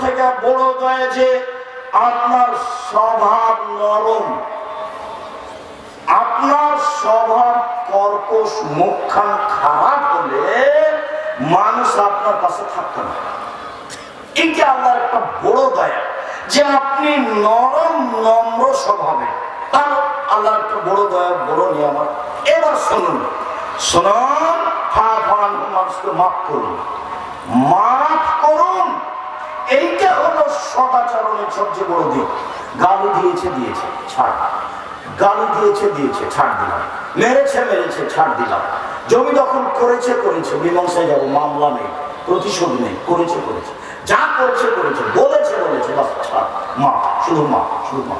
থেকে বড় দয়া যে আপনার স্বভাব নরম। আপনার স্বভাব কর্কশ, মুখখান খারাপ হলে মানুষ আপনার পাশে থাকতো না। এটা আল্লাহর একটা বড় দয়া যে আপনি নরম, নম্র স্বভাবে। তার আল্লাহর একটা বড় দয়া, বড় নিয়ামত। এবার শুনুন। শুনুন ফা ফান মানুষকে মাফ করুন। মাফ করুন এইটা হলো সদাচরণের সবচেয়ে বড় দিক। গালি দিয়েছে দিয়েছে, ছাড়। গালি দিয়েছে দিয়েছে, ছাড় দিলাম। মেরেছে মেরেছে, ছাড় দিলাম। জমি দখল করেছে করেছে মীমাংসায় যাব, মামলা নেই, প্রতিশোধ নেই, করেছে করেছে। যা করেছে করেছে, বলেছে বলেছে, বাস, ছাড়। মা, শুধু মা শুধু মা।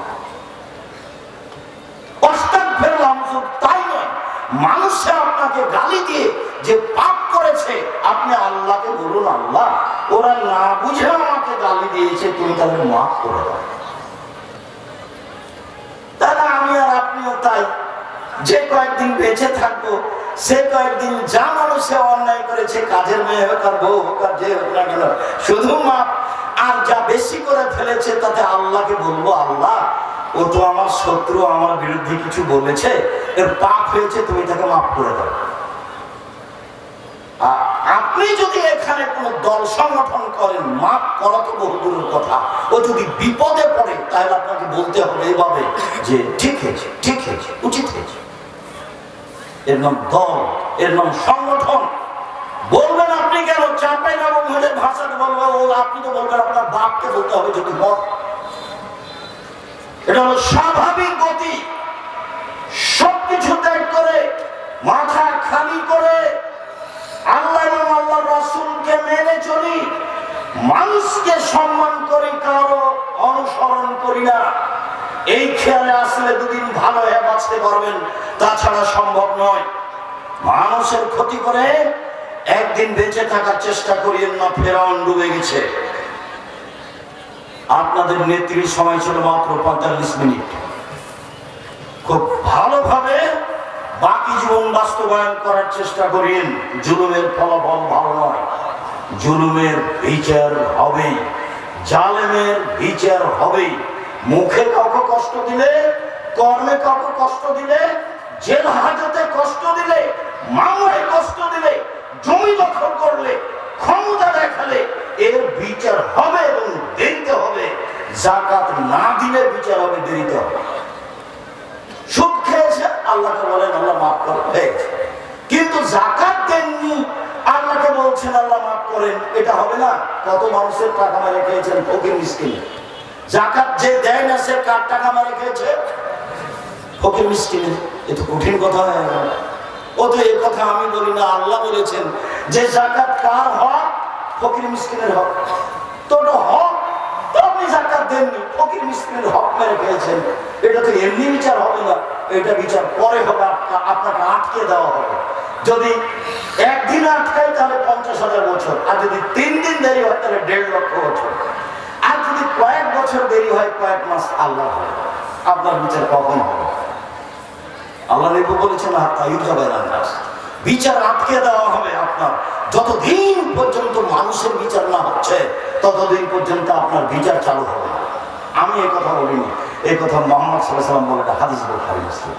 অস্তাক ফেরলাম তাই নয়, মানুষে আপনাকে গালি দিয়ে যে পাপ করেছে আপনি আল্লাহকে বলুন আল্লাহ। ওরা না বুঝে আমাকে গালি দিয়েছে, তুমি তাদের মাফ করে তাহলে আমি আর আপনিও তাই। যে কয়েকদিন বেঁচে থাকব, সে কয়েকদিন যা মানুষে অন্যায় করেছে, কাজের মেয়ে হোক আর বউ হোক আর যে হোক না কেন, শুধু মাপ আর যা বেশি করে ফেলেছে, তাতে আল্লাহকে বলব, আল্লাহ, ও তো আমার শত্রু, আমার বিরুদ্ধে কিছু বলেছে। এর পাপ হয়েছে, তুমি তাকে মাফ করে দাও। আপনি যদি এখানে কোন দল সংগঠন করেন মাপ করা তো বহু দূরের কথা, ও যদি বিপদে পড়ে, তাহলে আপনাকে বলতে হবে এভাবে যে, ঠিক হয়েছে ঠিক হয়েছে, উচিত হয়েছে। এর নাম দল, এর নাম সংগঠন। বলবেন আপনি কেন? চাপে না মহিলার ভাষাতে বলব, ও আপনি তো বলবেন, আপনার বাপকে বলতে হবে যদি মত এটা হলো স্বাভাবিক গতি। সবকিছু ত্যাগ করে, মাথা খালি করে আল্লাহ এবং আল্লাহ রসুলকে মেনে চলি মানুষকে সম্মান করি, কারও অনুসরণ করি না। এই খেয়ালে আসলে দুদিন ভালো হয়ে বাঁচতে পারবেন তাছাড়া সম্ভব নয়। মানুষের ক্ষতি করে একদিন বেঁচে থাকার চেষ্টা করিয়েন না, ফেরাউন ডুবে গেছে। আপনাদের নেত্রীর সময় ছিল মাত্র পঁয়তাল্লিশ মিনিট। খুব ভালোভাবে বাকি জীবন বাস্তবায়ন করার চেষ্টা করেন জুলুমের ফলাফল ভালো নয়। জুলুমের বিচার হবেই। জালেমের বিচার হবেই। মুখে কাউকে কষ্ট দিলে, কর্মে কাউকে কষ্ট দিলে, জেল হাজতে কষ্ট দিলে, মামলায় কষ্ট দিলে, জমি দখল করলে, ক্ষমতা দেখালে, এর বিচার হবে এবং দেরিতে হবে। জাকাত না দিলে বিচার হবে, দেরিতে হবে। সুদ খেয়েছে, আল্লাহকে বলেন, আল্লাহ মাফ করে হয়েছে কিন্তু জাকাত দেননি আল্লাহকে বলছেন, আল্লাহ মাফ করেন। এটা হবে না। কত মানুষের টাকা মেরে খেয়েছেন, ফকির মিসকিন। জাকাত যে দেয় না, সে কার টাকা মেরে খেয়েছে? ফকির মিসকিন, এ তো কঠিন কথা হয়ে ও তো এই কথা আমি বলি না, আল্লাহ বলেছেন, যে জাকাত কার হক, ফকির মিসকিনের হক। তো হক, তো আপনি জাকাত দেননি, ফকির মিসকিনের হক মেরে খেয়েছেন। এটা তো এমনি বিচার হবে না, এটা বিচার পরে হবে আপনা- আপনাকে আটকে দেওয়া হবে। যদি একদিন আটকাই তাহলে পঞ্চাশ হাজার বছর, আর যদি তিন দিন দেরি হয় তাহলে দেড় লক্ষ বছর। আর যদি কয়েক বছর দেরি হয়, কয়েক মাস আল্লাহ হবে। আপনার বিচার কখন হবে? আল্লাহ নবী বলেছেন না বিচার আটকে দেওয়া হবে আপনার। যতদিন পর্যন্ত মানুষের বিচার না হচ্ছে, ততদিন পর্যন্ত আপনার বিচার চালু হবে আমি এই কথা বলিনি। এই কথা মোহাম্মদ সাল্লাহ সাল্লাম বলে হাদিস মুসলিম।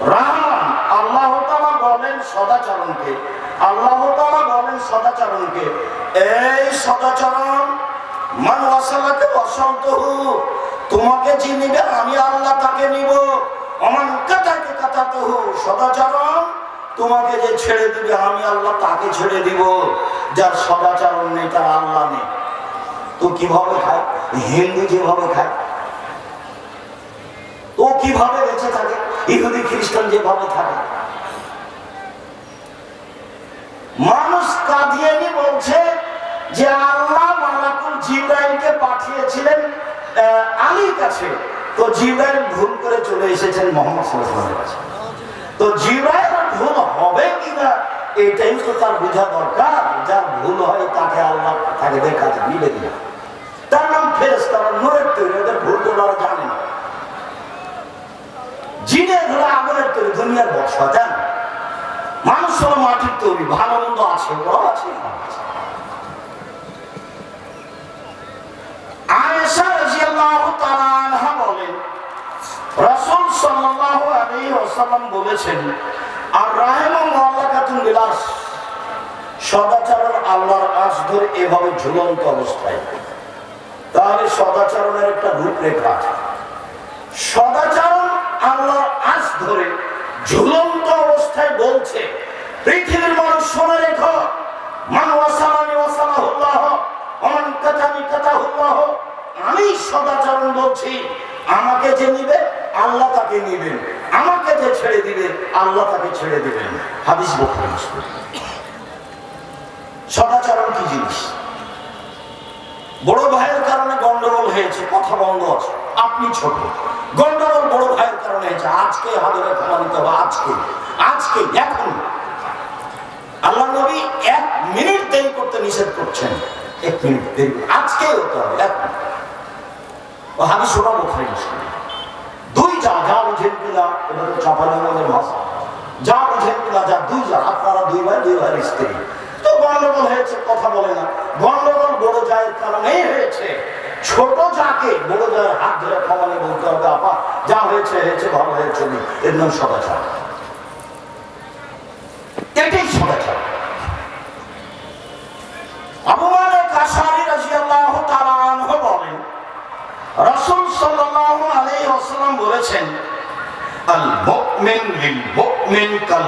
রহমান আল্লাহ তাআলা বলেন সদাচরণকে। আল্লাহ তাআলা বলেন সদাচরণকে। এই সদাচরণ তোমাকে যে নিবে আমি আল্লাহ তাকে নিব। অমান কাটাকে কাটাতহু সদাচরণ, তোমাকে যে ছেড়ে দিবে আমি আল্লাহ তাকে ছেড়ে দিব। যার সদাচরণ নেই, তার আল্লাহ নেই। তো কীভাবে খায়? হিন্দু যেভাবে খায় ও কীভাবে বেঁচে থাকে? ইহুদি খ্রিস্টান যেভাবে থাকে। মানুষ কাদিয়ানি বলছে যে আল্লাহ মালাকুল গিয়েছিলেন আহ, আলীর কাছে। তো জিব্রাইল ভুল করে চলে এসেছেন মোহাম্মদ সাল্লাল্লাহু কাছে তো জিব্রাইল ভুল হবে কিনা এটাই তো তার বোঝা দরকার। যা ভুল হয় তাকে আল্লাহ তাকে দেখা যায় মিলে দিলে তার নাম ফেরেস তারা নূরের তৈরি ওদের ভুল করে জানে না। জিনের হলো আগুনের তৈরি, দুনিয়ার বর্ষা জান? মানুষ হলো মাটির তৈরি, ভালো মন্দ আছে আছে বলেছেন, আর বিলাস সদাচরণ আল্লাহর আশ ধরে এভাবে ঝুলন্ত অবস্থায়। তাহলে সদাচরণের একটা রূপরেখা সদাচরণ আল্লাহর আশ ধরে ঝুলন্ত অবস্থায় বলছে, পৃথিবীর মানুষ শুনে রেখো আমি সদাচরণ বলছি, আমাকে যে নিবে, আল্লাহ তাকে নিবেন আমাকে যে ছেড়ে দিবে, আল্লাহ তাকে ছেড়ে দিবেন হাদিস বকরি সদাচরণ কি জিনিস? বড় ভাইয়ের কারণে গন্ডগোল হয়েছে, কথা বন্ধ আছে। আপনি ছোট। গন্ডগোল বড় ভাইয়ের কারণে হয়েছে আজকে হাজারে নিতে হবে, আজকে আজকে, এখন। আল্লাহ নবী এক মিনিট দেরি করতে নিষেধ করছেন। এক মিনিট দেরি আজকে হতে হবে, এখন। ও হাদিস ওটা বোখারি দুই যা যা বুঝেন কিনা তো চাপানি আমাদের ভাষা। যা বুঝেন কিনা, যা দুই যা, আপনারা দুই ভাই, দুই ভাইয়ের স্ত্রী। তো গন্ডগোল হয়েছে, কথা বলে না। গন্ডগোল বড় জায়ের কারণেই হয়েছে। ছোট যাকে বড় জায়ের হাত ধরে নিয়ে বলতে হবে, আপা, যা হয়েছে হয়েছে, ভালো হয়েছে। এর নাম সদাচার। এটাই সদাচার। আবু মালিক আশারি বলেন বলেছেন, আল কাল